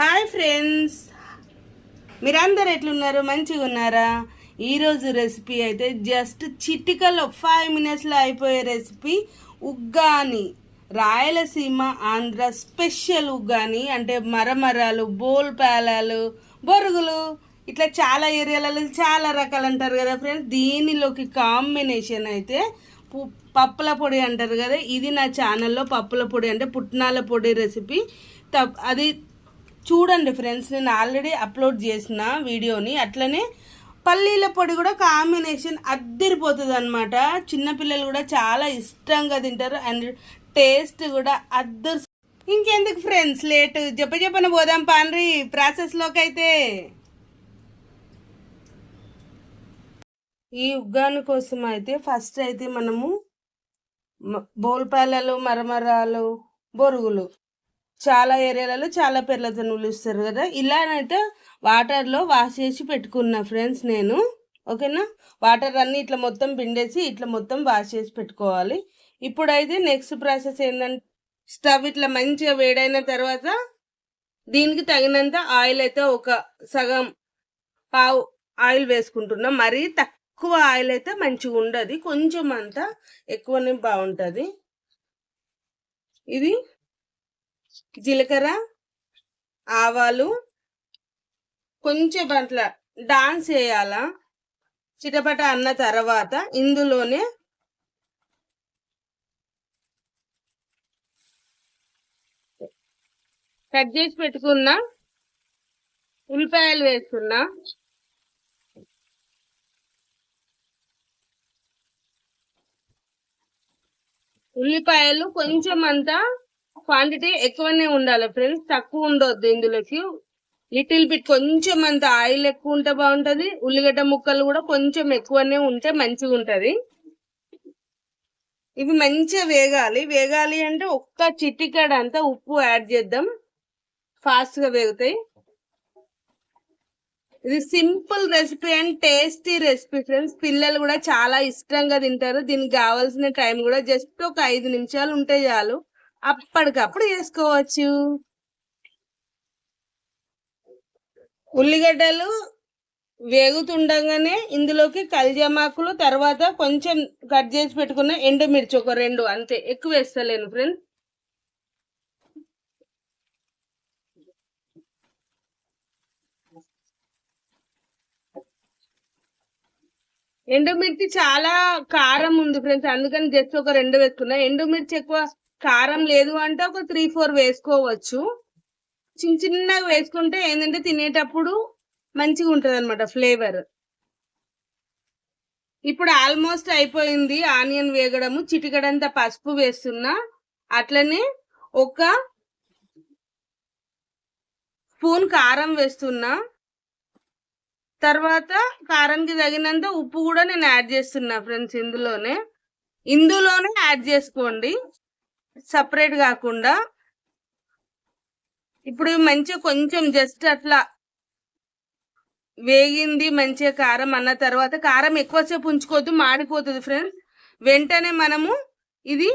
Hi friends. మీరందరు ఎట్లున్నారు? మంచిగా ఉన్నారా? ఈరోజు రెసిపీ అయితే జస్ట్ చిటికలో ఫైవ్ మినిట్స్లో అయిపోయే రెసిపీ. ఉగ్గాని రాయలసీమ ఆంధ్ర స్పెషల్ ఉగ్గాని అంటే మరమరాలు బోల్ పేలాలు బొరుగులు. ఇట్లా చాలా ఏరియాలలో చాలా రకాలు అంటారు కదా ఫ్రెండ్స్. దీనిలోకి కాంబినేషన్ అయితే పప్పుల పొడి అంటారు కదా. ఇది నా ఛానల్లో పప్పుల పొడి అంటే పుట్నాల పొడి రెసిపీ. తప్ అది చూడండి ఫ్రెండ్స్ నేను ఆల్రెడీ అప్లోడ్ చేసిన వీడియోని. అట్లనే పల్లీల పొడి కూడా కాంబినేషన్ అద్దరిపోతుంది అనమాట చిన్నపిల్లలు కూడా చాలా ఇష్టంగా తింటారు అండ్ టేస్ట్ కూడా అద్దరు ఇంకెందుకు ఫ్రెండ్స్ లేట్ చెప్ప చెప్పన పోదాం పాన్రి ప్రాసెస్లోకి అయితే. ఈ ఉగ్గాని కోసం అయితే ఫస్ట్ అయితే మనము బోల్పాలలు మరమరాలు బొరుగులు. చాలా ఏరియాలలో చాలా పేర్లతో పిలుస్తారు కదా. ఇలానైతే వాటర్లో వాష్ చేసి పెట్టుకున్నా ఫ్రెండ్స్ నేను. ఓకేనా? వాటర్ అన్ని ఇట్లా మొత్తం పిండేసి ఇట్లా మొత్తం వాష్ చేసి పెట్టుకోవాలి. ఇప్పుడైతే నెక్స్ట్ ప్రాసెస్ ఏంటంటే స్టవ్ ఇట్లా మంచిగా వేడైన తర్వాత దీనికి తగినంత ఆయిల్ అయితే ఒక సగం పావు ఆయిల్ వేసుకుంటున్నాం. మరీ తక్కువ ఆయిల్ అయితే మంచిగా ఉండదు. కొంచెం అంతా ఎక్కువనే బాగుంటుంది. ఇది జీలకర్ర ఆవాలు కొంచెం అట్లా డాన్స్ చేయాలా? చిటపట అన్న తర్వాత ఇందులోనే కట్ చేసి పెట్టుకున్న ఉల్లిపాయలు వేసుకున్నా ఉల్లిపాయలు కొంచెం అంతా క్వాంటిటీ ఎక్కువనే ఉండాలి ఫ్రెండ్స్ తక్కువ ఉండొద్దు ఇందులోకి. లిటిల్ బిట్ కొంచెం అంత ఆయిల్ ఎక్కువ ఉంటే బాగుంటుంది ఉల్లిగడ్డ ముక్కలు కూడా కొంచెం ఎక్కువనే ఉంటే మంచిగా ఉంటుంది. ఇవి మంచిగా వేగాలి. వేగాలి అంటే ఒక్క చిటికాడ అంతా ఉప్పు యాడ్ చేద్దాం. ఫాస్ట్గా వేగుతాయి. ఇది simple recipe and tasty recipe friends. పిల్లలు కూడా చాలా ఇష్టంగా తింటారు. దీనికి కావాల్సిన టైం కూడా జస్ట్ ఒక ఐదు నిమిషాలు ఉంటే చాలు. అప్పటికప్పుడు వేసుకోవచ్చు. ఉల్లిగడ్డలు వేగుతుండగానే ఇందులోకి కల్జామాకులు తర్వాత కొంచెం కట్ చేసి పెట్టుకున్న ఎండుమిర్చి ఒక రెండు అంతే. ఎక్కువ వేస్తలేను ఫ్రెండ్స్ ఎండుమిర్చి చాలా కారం ఉంది ఫ్రెండ్స్ అందుకని జస్ట్ ఒక రెండు వేసుకున్నా. ఎండుమిర్చి ఎక్కువ కారం లేదు అంటే ఒక త్రీ ఫోర్ వేసుకోవచ్చు. చిన్న చిన్నగా వేసుకుంటే ఏంటంటే తినేటప్పుడు మంచిగా ఉంటుంది అనమాట ఫ్లేవర్. ఇప్పుడు ఆల్మోస్ట్ అయిపోయింది ఆనియన్ వేగడము చిటికడంత పసుపు వేస్తున్నా అట్లనే ఒక స్పూన్ కారం వేస్తున్నా తర్వాత కారంకి తగినంత ఉప్పు కూడా నేను యాడ్ చేస్తున్నా ఫ్రెండ్స్ ఇందులోనే. ఇందులోనే యాడ్ చేసుకోండి. సపరేట్ కాకుండా ఇప్పుడు మంచిగా కొంచెం జస్ట్ అట్లా వేగింది మంచిగా కారం అన్న తర్వాత కారం ఎక్కువసేపు ఉంచుకోవద్దు మాడిపోతుంది ఫ్రెండ్స్ వెంటనే మనము ఇది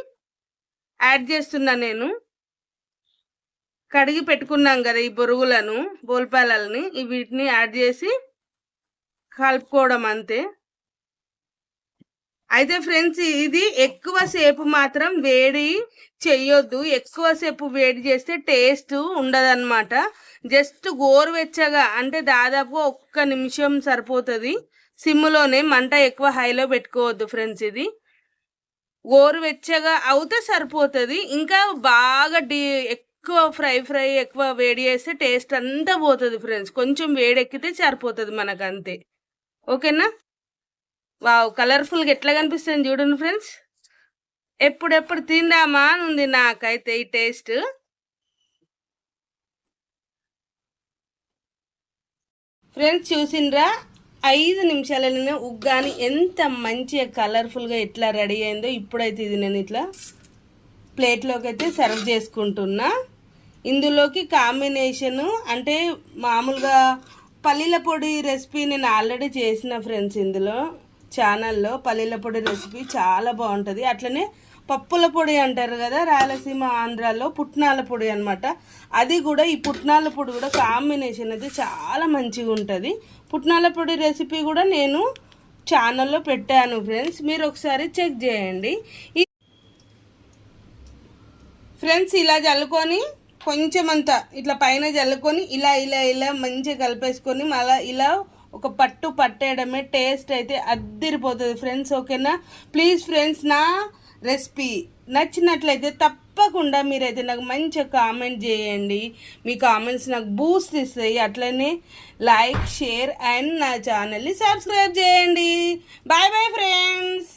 యాడ్ చేస్తున్నా నేను. కడిగి పెట్టుకున్నాం కదా ఈ బొరుగులను బోల్పాలని వీటిని యాడ్ చేసి కలుపుకోవడం అంతే. అయితే ఫ్రెండ్స్ ఇది ఎక్కువ సేపు మాత్రం వేడి చెయ్యొద్దు. ఎక్కువ సేపు వేడి చేస్తే టేస్ట్ ఉండదన్నమాట. జస్ట్ గోరువెచ్చగా అంటే దాదాపు ఒక్క నిమిషం సరిపోతుంది. సిమ్లోనే మంట ఎక్కువ హైలో పెట్టుకోవద్దు ఫ్రెండ్స్ ఇది. గోరువెచ్చగా అవుతే సరిపోతుంది. ఇంకా బాగా డీ ఎక్కువ ఫ్రై ఫ్రై ఎక్కువ వేడి చేస్తే టేస్ట్ అంతా పోతుంది ఫ్రెండ్స్. కొంచెం వేడెక్కితే సరిపోతుంది మనకు అంతే ఓకేనా? వావ్ కలర్ఫుల్గా ఎట్లా కనిపిస్తుంది చూడండి ఫ్రెండ్స్. ఎప్పుడెప్పుడు తిందామా అని ఉంది నాకైతే ఈ టేస్ట్. ఫ్రెండ్స్ చూసిండ్రా? ఐదు నిమిషాలలోనే ఉగ్గాని ఎంత మంచిగా కలర్ఫుల్గా ఎట్లా రెడీ అయిందో ఇప్పుడైతే ఇది నేను ఇట్లా ప్లేట్లోకి అయితే సర్వ్ చేసుకుంటున్నా. ఇందులోకి కాంబినేషను అంటే మామూలుగా పల్లీల పొడి రెసిపీ నేను ఆల్రెడీ చేసిన ఫ్రెండ్స్ ఇందులో. ఛానల్లో పల్లీల పొడి రెసిపీ చాలా బాగుంటుంది. అట్లనే పప్పుల పొడి అంటారు కదా రాయలసీమ ఆంధ్రాలో పుట్నాల పొడి అనమాట అది కూడా ఈ పుట్నాల పొడి కూడా కాంబినేషన్ అయితే చాలా మంచిగా ఉంటుంది. పుట్నాల పొడి రెసిపీ కూడా నేను ఛానల్లో పెట్టాను ఫ్రెండ్స్. మీరు ఒకసారి చెక్ చేయండి. ఈ ఫ్రెండ్స్ ఇలా చల్లుకొని కొంచెం అంతా ఇట్లా పైన చల్లుకొని ఇలా ఇలా ఇలా మంచిగా కలిపేసుకొని మళ్ళీ ఇలా ఒక పట్టు పట్టేయడమే టేస్ట్ అయితే అద్దిరిపోతుంది ఫ్రెండ్స్ ఓకేనా? ప్లీజ్ ఫ్రెండ్స్ నా రెసిపీ నచ్చినట్లయితే తప్పకుండా మీరైతే నాకు మంచిగా కామెంట్ చేయండి. మీ కామెంట్స్ నాకు బూస్ట్ ఇస్తాయి. అట్లనే లైక్ షేర్ అండ్ నా ఛానల్ని సబ్స్క్రైబ్ చేయండి. Bye bye friends.